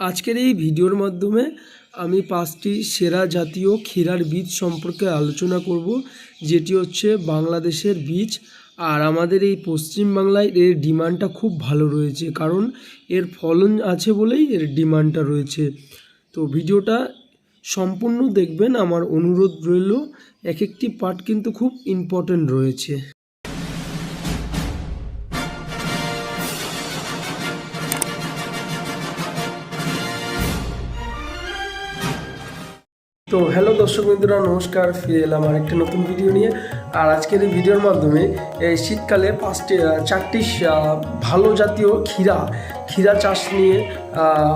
আজকের এই ভিডিওর মাধ্যমে আমি পাঁচটি সেরা জাতীয় ক্ষীরার বীজ সম্পর্কে আলোচনা করব, যেটি হচ্ছে বাংলাদেশের বীজ আর আমাদের এই পশ্চিমবাংলায় এর ডিমান্ডটা খুব ভালো রয়েছে, কারণ এর ফলন আছে বলেই এর ডিমান্ডটা রয়েছে। তো ভিডিওটা সম্পূর্ণ দেখবেন, আমার অনুরোধ রইল এক একটি পার্ট কিন্তু খুব ইম্পর্ট্যান্ট রয়েছে। তো হ্যালো দর্শক বন্ধুরা নমস্কার, ফিরে এলাম আর একটা নতুন ভিডিও নিয়ে। আর আজকের এই ভিডিওর মাধ্যমে এই শীতকালে পাঁচটি চারটি ভালো জাতীয় ক্ষীরা ক্ষীরা চাষ নিয়ে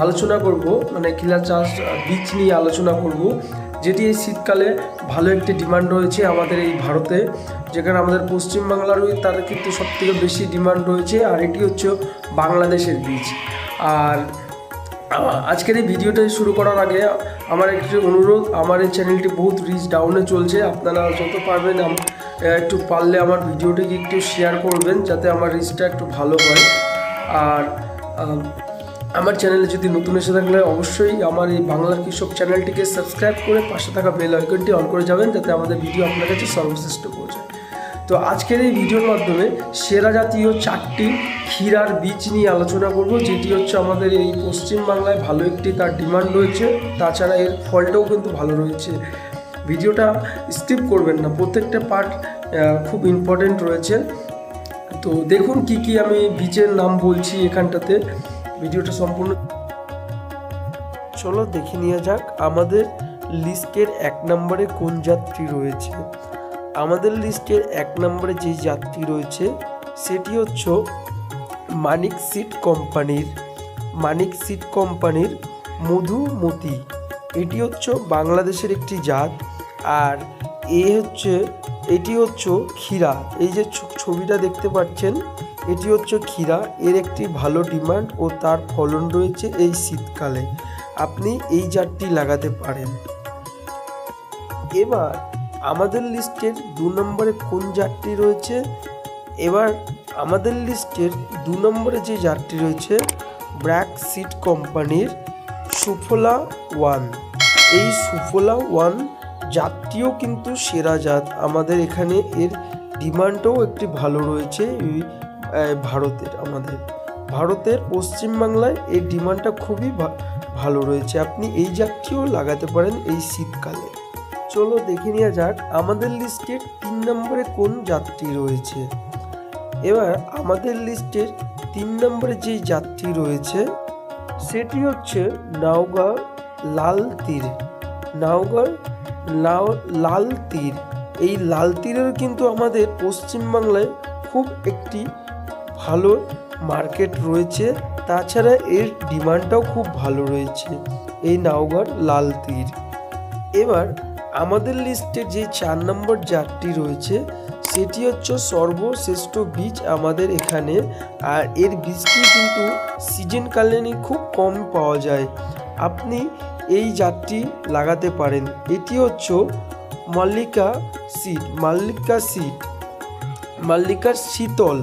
আলোচনা করব। মানে ক্ষীরা চাষ বীজ নিয়ে আলোচনা করব, যেটি এই শীতকালে ভালো একটি ডিমান্ড রয়েছে আমাদের এই ভারতে। যেখানে আমাদের পশ্চিমবাংলারই তার কিন্তু সবথেকে বেশি ডিমান্ড রয়েছে, আর এটি হচ্ছে বাংলাদেশের বীজ। আর আজকের এই ভিডিওটা শুরু করার আগে আমার একটি অনুরোধ, আমার এই চ্যানেলটি বহুত রিচ ডাউনে চলছে। আপনারা যত পারবেন একটু পারলে আমার ভিডিওটিকে একটু শেয়ার করবেন, যাতে আমার রিচটা একটু ভালো হয়। আর আমার চ্যানেলে যদি নতুন এসে থাকলে অবশ্যই আমার এই বাংলা কৃষক চ্যানেলটিকে সাবস্ক্রাইব করে পাশে থাকা বেল আইকনটি অন করে যাবেন, যাতে আমাদের ভিডিও আপনার কাছে সর্বশ্রেষ্ঠ পৌঁছায়। তো আজকের এই ভিডিওর মাধ্যমে সেরা জাতীয় চারটি ক্ষীরার বীজ নিয়ে আলোচনা করব, যেটি হচ্ছে আমাদের এই পশ্চিমবাংলায় ভালো একটি তার ডিমান্ড রয়েছে। তাছাড়া এর ফলটাও কিন্তু ভালো রয়েছে। ভিডিওটা স্কিপ করবেন না, প্রত্যেকটা পার্ট খুব ইম্পর্টেন্ট রয়েছে। তো দেখুন কি কি আমি বীজের নাম বলছি এখানটাতে। ভিডিওটা সম্পূর্ণ চলো দেখে নিয়ে যাক আমাদের লিস্টের এক নম্বরে কোন যাত্রী রয়েছে। আমাদের লিস্টের এক নম্বরে যে যাত্রী রয়েছে, সেটি হচ্ছে মানিক সিট কোম্পানির, মানিক সিট কোম্পানির মধুমতি। এটি হচ্ছে বাংলাদেশের একটি জাত আর এ হচ্ছে, এটি হচ্ছে ক্ষীরা। এই যে ছবিটা দেখতে পাচ্ছেন, এটি হচ্ছে ক্ষীরা। এর একটি ভালো ডিমান্ড ও তার ফলন রয়েছে এই শীতকালে। আপনি এই জাতটি লাগাতে পারেন। এবার আমাদের লিস্টের দু নম্বরে কোন জাতটি রয়েছে? এবার আমাদের লিস্টের দু নম্বরে যে জাতটি রয়েছে ব্র্যাক সিড কোম্পানির সুফলা ওয়ান এই সুফলা ওয়ান জাতটিও কিন্তু সেরা জাত। আমাদের এখানে এর ডিমান্ডও একটি ভালো রয়েছে ভারতের, আমাদের। ভারতের পশ্চিমবাংলায় এর ডিমান্ডটা খুবই ভালো রয়েছে। আপনি এই জাতটিও লাগাতে পারেন এই শীতকালে। চলো দেখে নেওয়া যাক, আমাদের লিস্টের তিন নম্বরে কোন যাত্রী রয়েছে? এবার আমাদের লিস্টের তিন নম্বরে যে যাত্রী রয়েছে, সেটি হচ্ছে নাওগাঁ লাল তীর। নাওগাঁ লাও, লাল তীর। এই লাল তীরের কিন্তু আমাদের পশ্চিমবাংলায় খুব একটি ভালো মার্কেট রয়েছে। তাছাড়া এর ডিমান্ডটাও খুব ভালো রয়েছে এই নাওগাঁর লাল তীর। এবার আমাদের লিস্টে যে চার নম্বর জাতটি রয়েছে সেটি হচ্ছে সর্বশ্রেষ্ঠ বীজ আমাদের এখানে। আর এর বীজটি কিন্তু সিজনকালীনই খুব কম পাওয়া যায়। আপনি এই জাতটি লাগাতে পারেন। এটি হচ্ছে মাল্লিকা সিড মাল্লিকা সিড মাল্লিকার শীতল।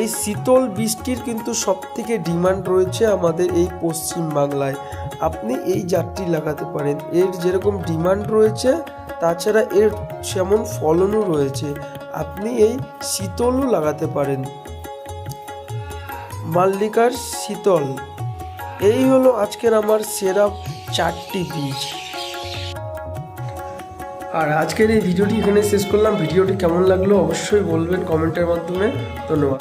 এই শীতল বৃষ্টির কিন্তু সবথেকে ডিমান্ড রয়েছে আমাদের এই পশ্চিম বাংলায়। আপনি এই জাতটি লাগাতে পারেন। এর যেরকম ডিমান্ড রয়েছে, তাছাড়া এর সেমন ফলনও রয়েছে। আপনি এই শীতলও লাগাতে পারেন। মাল্লিকার শীতল। এই হলো আজকের আমার সেরা চারটি বীজ। আর আজকের এই ভিডিওটি এখানে শেষ করলাম। ভিডিওটি কেমন লাগল অবশ্যই বলবেন কমেন্টের মাধ্যমে। ধন্যবাদ।